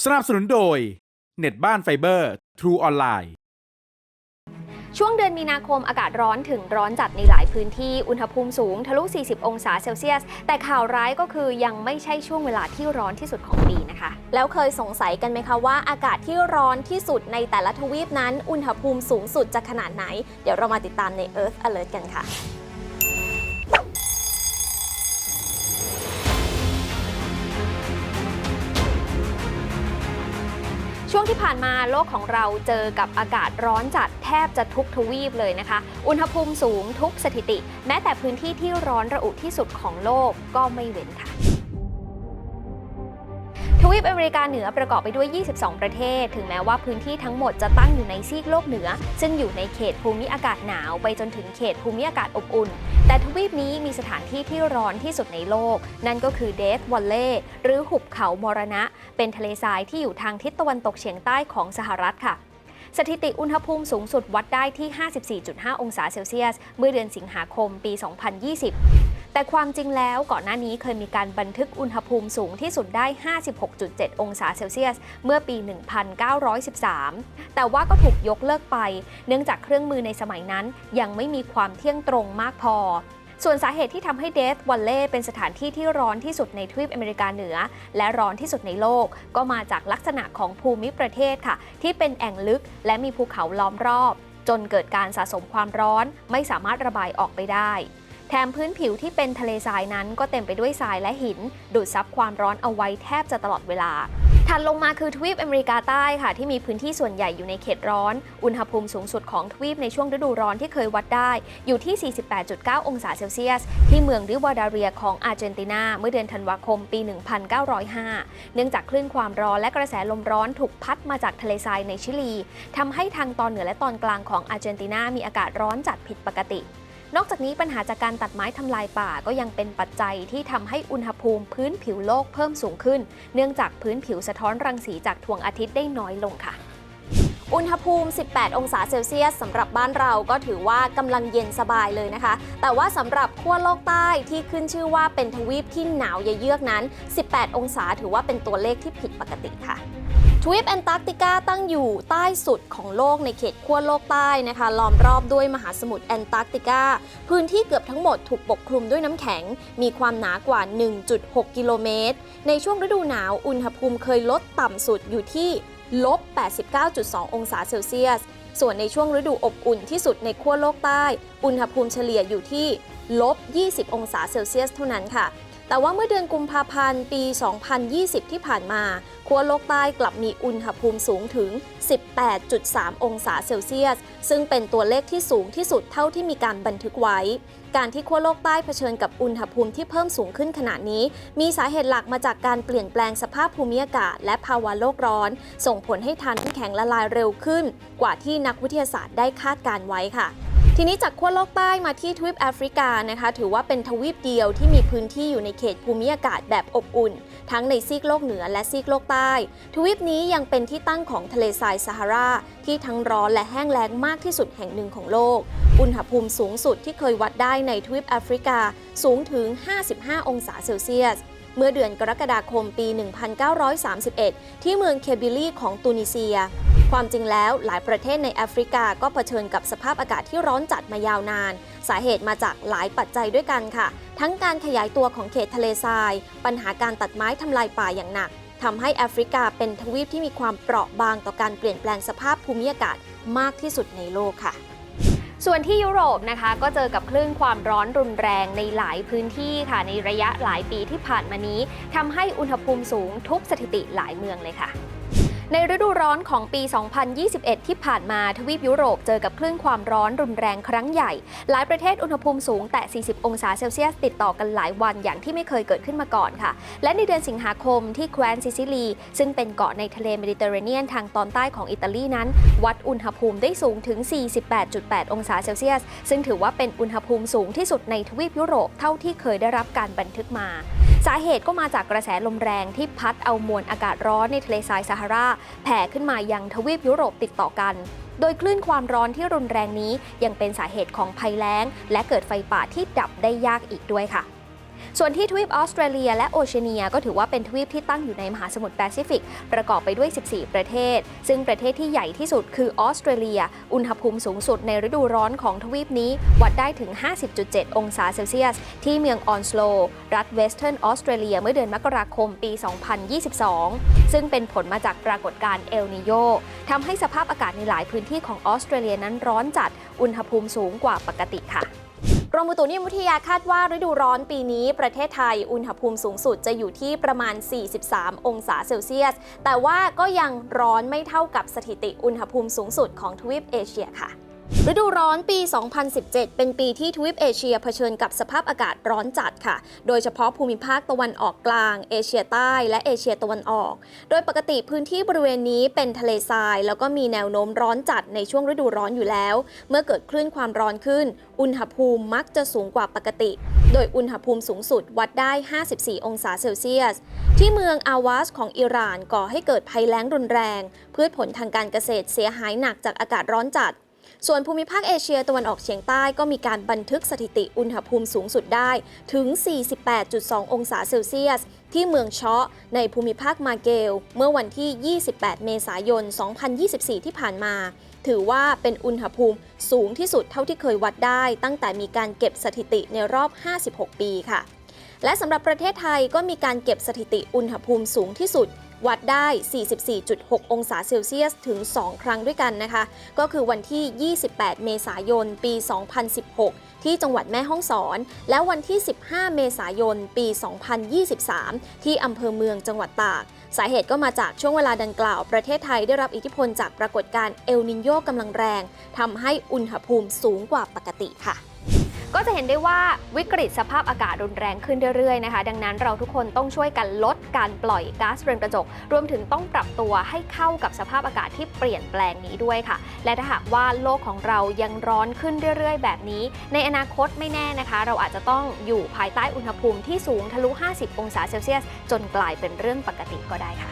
สนับสนุนโดย เน็ตบ้านไฟเบอร์ True ออนไลน์ ช่วงเดือนมีนาคมอากาศร้อนถึงร้อนจัดในหลายพื้นที่อุณหภูมิสูงทะลุ 40 องศาเซลเซียส แต่ข่าวร้ายก็คือยังไม่ใช่ช่วงเวลาที่ร้อนที่สุดของปีนะคะ แล้วเคยสงสัยกันไหมคะว่าอากาศที่ร้อนที่สุดในแต่ละทวีปนั้น อุณหภูมิสูงสุดจะขนาดไหน เดี๋ยวเรามาติดตามใน Earth Alert กันค่ะ ช่วงที่ผ่านมาโลกของเราเจอกับอากาศร้อนจัดแทบจะทุกทวีปเลยนะคะ อุณหภูมิสูงทุกสถิติ แม้แต่พื้นที่ที่ร้อนระอุที่สุดของโลกก็ไม่เว้นค่ะ ทวีปอเมริกาเหนือประกอบไปด้วย 22 ประเทศ ถึงแม้ว่าพื้นที่ทั้งหมดจะตั้งอยู่ในซีกโลกเหนือ ซึ่งอยู่ในเขตภูมิอากาศหนาว ไปจนถึงเขตภูมิอากาศอบอุ่น แต่ทวีปนี้มีสถานที่ที่ร้อนที่สุดในโลก นั่นก็คือเดธวอลเล่หรือหุบเขามรณะ เป็นทะเลทรายที่อยู่ทางทิศตะวันตกเฉียงใต้ของสหรัฐค่ะสถิติอุณหภูมิสูงสุดวัดได้ที่ 54.5 องศาเซลเซียส เมื่อเดือนสิงหาคมปี 2020 แต่ความจริงแล้วก่อนหน้านี้เคยมีการบันทึกอุณหภูมิสูงที่สุดได้ 56.7 องศาเซลเซียส เมื่อปี 1913 แต่ว่าก็ถูกยกเลิกไป เนื่องจากเครื่องมือในสมัยนั้นยังไม่มีความเที่ยงตรงมากพอส่วนสาเหตุที่ทำให้เดธวัลเล่เป็นสถานที่ที่ร้อนที่สุดในทวีปอเมริกาเหนือ และร้อนที่สุดในโลก ก็มาจากลักษณะของภูมิประเทศค่ะ ที่เป็นแอ่งลึกและมีภูเขาล้อมรอบ จนเกิดการสะสมความร้อนไม่สามารถระบายออกไปได้ แถมพื้นผิวที่เป็นทะเลทรายนั้นก็เต็มไปด้วยทรายและหิน ดูดซับความร้อนเอาไว้แทบจะตลอดเวลาถัดลงมาคือทวีปอเมริกาใต้ค่ะ ที่มีพื้นที่ส่วนใหญ่อยู่ในเขตร้อน อุณหภูมิสูงสุดของทวีปในช่วงฤดูร้อนที่เคยวัดได้ อยู่ที่ 48.9 องศาเซลเซียส ที่เมืองริวาดาเรียของอาร์เจนตินา เมื่อเดือนธันวาคมปี 1905 เนื่องจากคลื่นความร้อนและกระแสลมร้อนถูกพัดมาจากทะเลทรายในชิลีทำให้ทางตอนเหนือและตอนกลางของอาร์เจนตินามีอากาศร้อนจัดผิดปกติ นอกจากนี้ปัญหาจากการตัดไม้ทำลายป่าก็ยังเป็นปัจจัยที่ทำให้อุณหภูมิพื้นผิวโลกเพิ่มสูงขึ้น เนื่องจากพื้นผิวสะท้อนรังสีจากดวงอาทิตย์ได้น้อยลงค่ะอุณหภูมิ 18 องศาเซลเซียสสำหรับบ้านเราก็ถือว่ากำลังเย็นสบายเลยนะคะ แต่ว่าสำหรับขั้วโลกใต้ที่ขึ้นชื่อว่าเป็นทวีปที่หนาวเยือกนั้น 18 องศาถือว่าเป็นตัวเลขที่ผิดปกติค่ะ ทวีปแอนตาร์กติกาตั้งอยู่ใต้สุดของโลกในเขตขั้วโลกใต้นะคะล้อมรอบด้วยมหาสมุทรแอนตาร์กติกา พื้นที่เกือบทั้งหมดถูกปกคลุมด้วยน้ำแข็ง มีความหนากว่า 1.6 กิโลเมตร ในช่วงฤดูหนาวอุณหภูมิเคยลดต่ำสุดอยู่ที่ลบ 89.2 องศาเซลเซียส ส่วนในช่วงฤดูอบอุ่นที่สุดในขั้วโลกใต้ อุณหภูมิเฉลี่ยอยู่ที่ลบ 20 องศาเซลเซียสเท่านั้นค่ะ แต่ว่าเมื่อเดือนกุมภาพันธ์ปี 2020 ที่ผ่านมาขั้วโลกใต้กลับมีอุณหภูมิสูงถึง 18.3 องศาเซลเซียส ซึ่งเป็นตัวเลขที่สูงที่สุดเท่าที่มีการบันทึกไว้ การที่ขั้วโลกใต้เผชิญกับอุณหภูมิที่เพิ่มสูงขึ้นขนาดนี้ มีสาเหตุหลักมาจากการเปลี่ยนแปลงสภาพภูมิอากาศ และภาวะโลกร้อน ส่งผลให้ทานน้ำแข็งละลายเร็วขึ้น กว่าที่นักวิทยาศาสตร์ได้คาดการไว้ค่ะ ทีนี้จากขั้วโลกใต้มาที่ทวีปแอฟริกานะคะ ถือว่าเป็นทวีปเดียวที่มีพื้นที่อยู่ในเขตภูมิอากาศแบบอบอุ่น ทั้งในซีกโลกเหนือและซีกโลกใต้ ทวีปนี้ยังเป็นที่ตั้งของทะเลทรายซาฮารา ที่ทั้งร้อนและแห้งแล้งมากที่สุดแห่งหนึ่งของโลก อุณหภูมิสูงสุดที่เคยวัดได้ในทวีปแอฟริกาสูงถึง 55 องศาเซลเซียส เมื่อเดือนกรกฎาคมปี 1931 ที่เมืองเคบิลีของตูนิเซีย ความจริงแล้วหลายประเทศในแอฟริกาก็เผชิญกับสภาพอากาศที่ร้อนจัดมายาวนาน สาเหตุมาจากหลายปัจจัยด้วยกันค่ะ ทั้งการขยายตัวของเขตทะเลทราย ปัญหาการตัดไม้ทำลายป่าอย่างหนักทำให้แอฟริกาเป็นทวีปที่มีความเปราะบางต่อการเปลี่ยนแปลงสภาพภูมิอากาศมากที่สุดในโลกค่ะ ส่วนที่ยุโรปนะคะก็เจอกับคลื่นความร้อนรุนแรงในหลายพื้นที่ค่ะในระยะหลายปีที่ผ่านมานี้ทำให้อุณหภูมิสูงทุกสถิติหลายเมืองเลยค่ะ ในฤดูร้อนของปี 2021 ที่ผ่านมาทวีปยุโรปเจอกับคลื่นความร้อนรุนแรงครั้งใหญ่ หลายประเทศอุณหภูมิสูงแต่ 40 องศาเซลเซียสติดต่อกันหลายวันอย่างที่ไม่เคยเกิดขึ้นมาก่อนค่ะ และในเดือนสิงหาคมที่แคว้นซิซิลี ซึ่งเป็นเกาะในทะเลเมดิเตอร์เรเนียนทางตอนใต้ของอิตาลีนั้น วัดอุณหภูมิได้สูงถึง 48.8 องศาเซลเซียส ซึ่งถือว่าเป็นอุณหภูมิสูงที่สุดในทวีปยุโรปเท่าที่เคยได้รับการบันทึกมา สาเหตุก็มาจากกระแสลมแรงที่พัดเอามวลอากาศร้อนในทะเลทรายซาฮารา แผ่ขึ้นมายังทวีปยุโรปติดต่อกัน โดยคลื่นความร้อนที่รุนแรงนี้ยังเป็นสาเหตุของภัยแล้ง และเกิดไฟป่าที่ดับได้ยากอีกด้วยค่ะ ส่วนที่ทวีปออสเตรเลีย และโอเชียเนีย ก็ถือว่าเป็นทวีปที่ตั้งอยู่ในมหาสมุทรแปซิฟิก ประกอบไปด้วย 14 ประเทศ ซึ่งประเทศที่ใหญ่ที่สุดคือออสเตรเลีย อุณหภูมิสูงสุดในฤดูร้อนของทวีปนี้วัดได้ถึง 50.7 องศาเซลเซียส ที่เมืองออนสโล รัฐเวสเทิร์นออสเตรเลียเมื่อเดือนมกราคมปี 2022 ซึ่งเป็นผลมาจากปรากฏการณ์เอลนิโยทำให้สภาพอากาศในหลายพื้นที่ของออสเตรเลียนั้นร้อนจัด อุณหภูมิสูงกว่าปกติค่ะ รมอุตุนิยมวิทยาคาดว่าฤดูร้อนปีนี้ประเทศไทยอุณหภูมิสูงสุดจะอยู่ที่ประมาณ 43 องศาเซลเซียส แต่ว่าก็ยังร้อนไม่เท่ากับสถิติอุณหภูมิสูงสุดของทวีปเอเชียค่ะ ฤดูร้อนปี 2017 เป็นปีที่ทวีปเอเชียเผชิญกับสภาพอากาศร้อนจัดค่ะ โดยเฉพาะภูมิภาคตะวันออกกลาง เอเชียใต้และเอเชียตะวันออก โดยปกติพื้นที่บริเวณนี้เป็นทะเลทราย แล้วก็มีแนวโน้มร้อนจัดในช่วงฤดูร้อนอยู่แล้ว เมื่อเกิดคลื่นความร้อนขึ้น อุณหภูมิมักจะสูงกว่าปกติ โดยอุณหภูมิสูงสุดวัดได้ 54 องศาเซลเซียส ที่เมืองอาวาสของอิหร่านก่อให้เกิดภัยแล้งรุนแรง พืชผลทางการเกษตรเสียหายหนักจากอากาศร้อนจัด ส่วนภูมิภาคเอเชียตะวันออกเฉียงใต้ก็มีการบันทึกสถิติอุณหภูมิสูงสุดได้ถึง 48.2 องศาเซลเซียส ที่เมืองเชาะในภูมิภาคมาเกล เมื่อวันที่ 28 เมษายน 2024 ที่ผ่านมา ถือว่าเป็นอุณหภูมิสูงที่สุดเท่าที่เคยวัดได้ ตั้งแต่มีการเก็บสถิติในรอบ 56 ปีค่ะและสำหรับประเทศไทยก็มีการเก็บสถิติอุณหภูมิสูงที่สุด วัดได้ 44.6 องศาเซลเซียสถึง 2 ครั้งด้วยกันนะคะ ก็คือวันที่ 28 เมษายน ปี 2016 ที่จังหวัดแม่ฮ่องสอน และวันที่ 15 เมษายน ปี 2023 ที่อำเภอเมืองจังหวัดตาก สาเหตุก็มาจากช่วงเวลาดังกล่าว ประเทศไทยได้รับอิทธิพลจากปรากฏการณ์เอลนินโยกำลังแรงทำให้อุณหภูมิสูงกว่าปกติค่ะ ก็จะเห็นได้ว่าวิกฤตสภาพอากาศรุนแรงขึ้นเรื่อยๆนะคะ ดังนั้นเราทุกคนต้องช่วยกันลดการปล่อยก๊าซเรือนกระจก รวมถึงต้องปรับตัวให้เข้ากับสภาพอากาศที่เปลี่ยนแปลงนี้ด้วยค่ะ และถ้าหากว่าโลกของเรายังร้อนขึ้นเรื่อยๆ แบบนี้ ในอนาคตไม่แน่นะคะ เราอาจจะต้องอยู่ภายใต้อุณหภูมิที่สูงทะลุ 50 องศาเซลเซียส จนกลายเป็นเรื่องปกติก็ได้ค่ะ